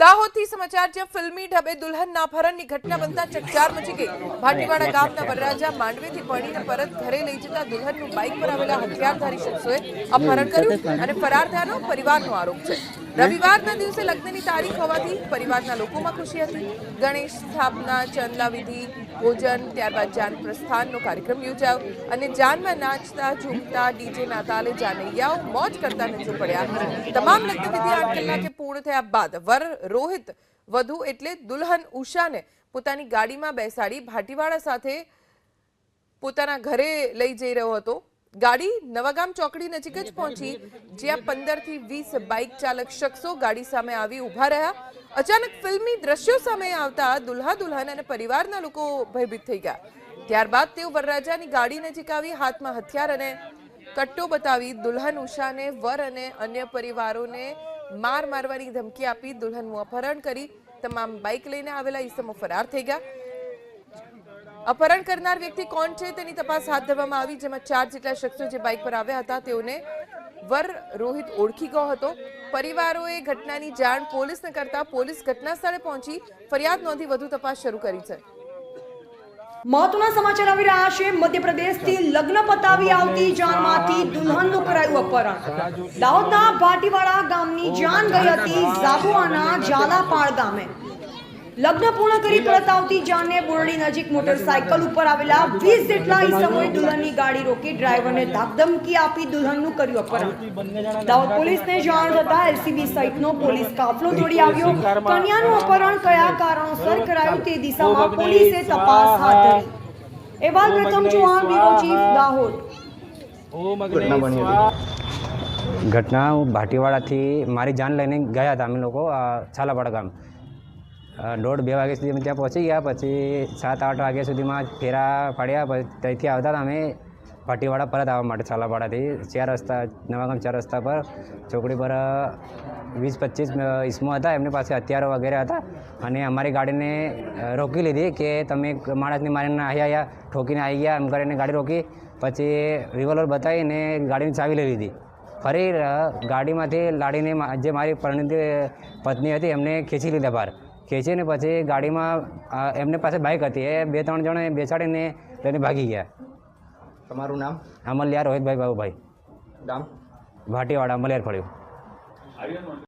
દાહોદથી સમાચાર, જ્યાં ફિલ્મી ઢબે દુલ્હનના અપહરણની ઘટના બનતા ચકચાર મચી ગઈ. ભાટીવાડા ગામના વરરાજા માંડવેથી પડીને પરત ઘરે લઈ જતા દુલ્હનનું બાઇક પર આવેલા હથિયારધારી શખ્સોએ અપહરણ કર્યું અને ફરાર થયાનો પરિવારનો આરોપ છે. રવિવારના દિવસે લગ્નની તારીખ હોવાથી પરિવારના લોકોમાં ખુશી હતી. ગણેશ સ્થાપના, ચંદલા વિધિ ભોજન ત્યારબાદ જાન પ્રસ્થાનનો કાર્યક્રમ યોજાયો અને જાનમાં નાચતા, ઝૂમતા ડીજેના તાલે જાનૈયાઓ મોજ કરતા નજર પડ્યા. તમામ લગ્નવિધિ આઠ કલાકે પૂર્ણ થયા બાદ વર રોહિત વધુ એટલે દુલ્હન ઉષાને પોતાની ગાડીમાં બેસાડી ભાટીવાળા સાથે પોતાના ઘરે લઈ જઈ રહ્યો હતો. ગાડી નવાગામ ચોકડી નજીક જ પહોંચી જ્યાં પંદરથી વીસ બાઇક ચાલક શખ્સો ગાડી સામે આવી ઊભા રહ્યા. અચાનક ફિલ્મી દ્રશ્યો સામે આવતા દુલ્હા દુલ્હન અને પરિવારના લોકો ભયભીત થઈ ગયા. ત્યારબાદ તેઓ વરરાજાની ગાડી નજીક આવી હાથમાં હથિયાર અને કટ્ટો બતાવી દુલ્હન ઉષાને વર અને અન્ય પરિવારોને માર મારવાની ધમકી આપી દુલ્હનનું અપહરણ કરી. તમામ બાઇક લઈને આવેલા ઈસમો ફરાર થઈ ગયા. અપહરણ કરનાર વ્યક્તિ કોણ છે તેની તપાસ હાથ ધરવામાં આવી, જેમાં ચાર જેટલા શખ્સો જે બાઇક પર આવ્યા હતા, તેઓને વર રોહિત ઓળખી ગયો હતો. પરિવારોએ ઘટનાની જાણ પોલીસને કરતા પોલીસ ઘટના સ્થળે પહોંચી ફરિયાદ નોંધી વધુ તપાસ શરૂ કરી છે. મહત્વના સમાચાર આવી રહ્યા છે. મધ્યપ્રદેશથી લગ્ન પતાવી આવતી જાનમાંથી દુલ્હનનું કરાયું અપહરણ. દાહોદના ભાટીવાડા ગામની જાન ગઈ હતી ઝાબુઆના ઝાલાપાળ ગામે. લગ્ન પૂર્ણ કરી પરત આવતી જાનને બોરડી નજીક મોટરસાયકલ ઉપર આવેલા વીસ જેટલા ઈસમોએ દુલ્હનની ગાડી રોકી ડ્રાઈવરને ધાકધમકી આપી દુલ્હનનું કર્યું અપહરણ. દાહોદ પોલીસને જાણ થતા એલસીબી સહિતનો પોલીસ કાફલો દોડી આવ્યો. કન્યાનું અપહરણ કયા કારણોસર કરાયું તે દિશામાં પોલીસે તપાસ હાથ ધરી. એવા પ્રથમ ચૌહાણ બ્યુરો ચીફ દાહોદ. ઘટના હું ભાટીવાડાથી મારી જાન લઈને ગયા હતા અમે લોકો છાલાપાડા ગામ. દોઢ બે વાગ્યા સુધી અમે ત્યાં પહોંચી ગયા. પછી સાત આઠ વાગ્યા સુધીમાં ફેરા પાડ્યા. પછી ત્યાંથી આવતા અમે ભાટીવાડા પરત આવવા માટે છાલાપાડાથી. ચાર રસ્તા, નવાગામ ચાર રસ્તા પર. ચોકડી પર વીસ, પચીસ ઈસમો હતા. એમની પાસે હથિયારો વગેરે હતા. અને અમારી ગાડીને રોકી લીધી કે તમે માણસની મારીને અહીંયા આવ્યા ઠોકીને આવી ગયા. એમ કરીને ગાડી રોકી. પછી રિવોલ્વર બતાવીને ગાડીની ચાવી લઈ લીધી. ફરી ગાડીમાંથી લાડીને જે મારી પરિણીત પત્ની હતી એમને ખેંચી લીધા બહાર. ખેંચીને પછી ગાડીમાં એમને પાસે બાઇક હતી. એ બે ત્રણ જણે બેસાડીને લઈને ભાગી ગયા. તમારું નામ? અમલિયા રોહિતભાઈ બાબુભાઈ. ગામ ભાટીવાડા અમલિયાર ફળ્યું.